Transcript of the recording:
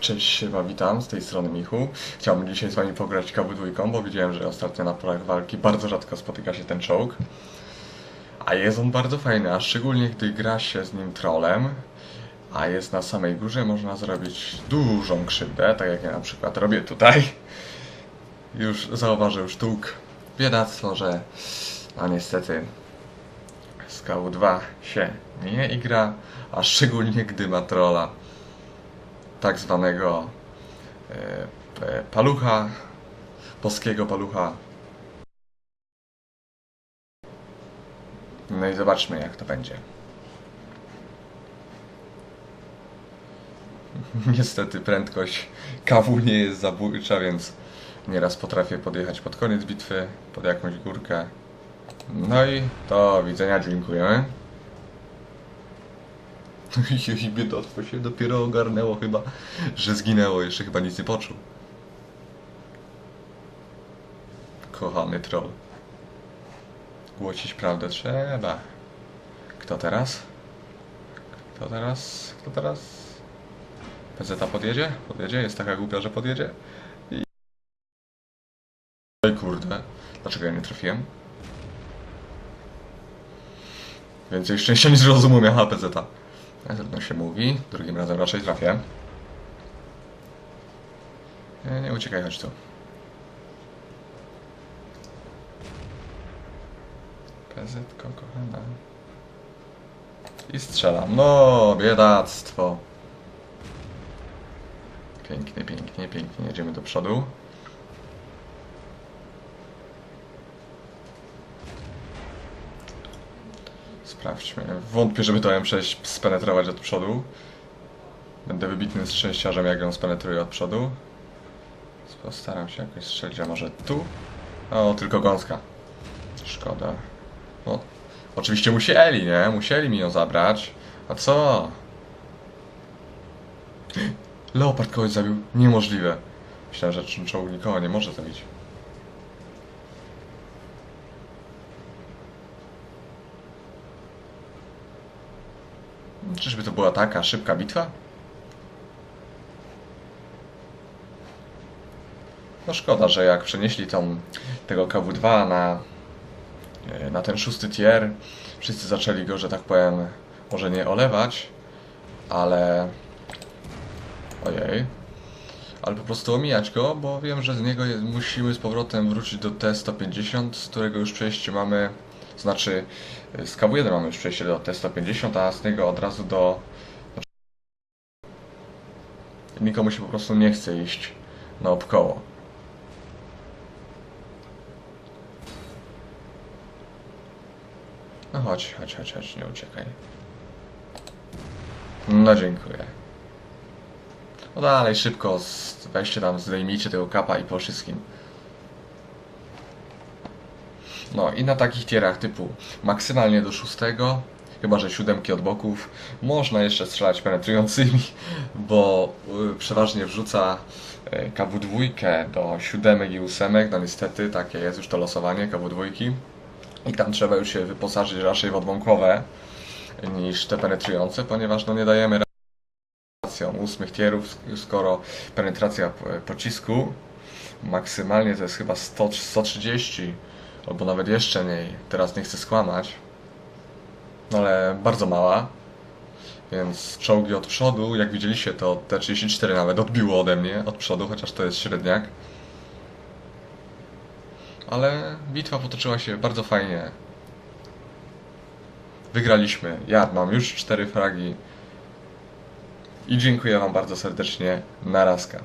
Cześć, siema, witam, z tej strony Michu. Chciałbym dzisiaj z wami pograć KW2, bo widziałem, że ostatnio na polach walki bardzo rzadko spotyka się ten czołg. A jest on bardzo fajny, a szczególnie gdy gra się z nim trolem, a jest na samej górze, można zrobić dużą krzywdę, tak jak ja na przykład robię tutaj. Już zauważył sztuk biedactwo, że a niestety z KW2 się nie igra, a szczególnie gdy ma trolla tak zwanego e, e, palucha, polskiego palucha. No i zobaczmy jak to będzie. Niestety prędkość kawu nie jest zabójcza, więc nieraz potrafię podjechać pod koniec bitwy, pod jakąś górkę. No i do widzenia, dziękujemy. I biedotwo się dopiero ogarnęło chyba, że zginęło, jeszcze chyba nic nie poczuł. Kochany troll. Głosić prawdę trzeba. Kto teraz? Kto teraz? Kto teraz? PZ podjedzie? Podjedzie? Jest taka głupia, że podjedzie? I... Oj kurde. Dlaczego ja nie trafiłem? Więcej szczęścia niż rozumu miała PZ. Trudno się mówi. Drugim razem raczej trafię. Nie, nie uciekaj, chodź tu. PZ kochana. I strzelam. No, biedactwo. Pięknie, pięknie, pięknie. Jedziemy do przodu. Sprawdźmy. Wątpię, żeby to M6 spenetrować od przodu. Będę wybitnym szczęściarzem, jak ją spenetruję od przodu. Postaram się jakoś strzelić, a może tu? O, tylko gąska. Szkoda. O, oczywiście musieli, nie? Musieli mi ją zabrać. A co? Leopard kogoś zabił. Niemożliwe. Myślałem, że cz- czołg nikogo nie może zabić. Czyżby to była taka szybka bitwa? No szkoda, że jak przenieśli tą, tego KW2 na, e, na ten szósty tier, wszyscy zaczęli go, że tak powiem, może nie olewać, ale... Ojej. Ale po prostu omijać go, bo wiem, że z niego musimy z powrotem wrócić do T150, z którego już przejście mamy, znaczy y, z KW1 mamy już przejście do T150, a z niego od razu do... Nikomu się po prostu nie chce iść naokoło. No chodź, chodź, chodź, chodź, nie uciekaj. No dziękuję. No dalej, szybko, weźcie tam, zdejmijcie tego kapa i po wszystkim. No i na takich tierach typu maksymalnie do szóstego, chyba że siódemki od boków, można jeszcze strzelać penetrującymi, bo y, przeważnie wrzuca y, KW2 do siódemek i ósemek, no niestety takie jest już to losowanie KW2 i tam trzeba już się wyposażyć raczej w odłamkowe niż te penetrujące, ponieważ no nie dajemy penetracją ósmych tierów, skoro penetracja pocisku maksymalnie to jest chyba 100, 130 albo nawet jeszcze mniej, teraz nie chcę skłamać, no ale bardzo mała, więc czołgi od przodu, jak widzieliście to T34 nawet odbiło ode mnie od przodu, chociaż to jest średniak. Ale bitwa potoczyła się bardzo fajnie. Wygraliśmy. Ja mam już cztery fragi. I dziękuję Wam bardzo serdecznie. Narazka.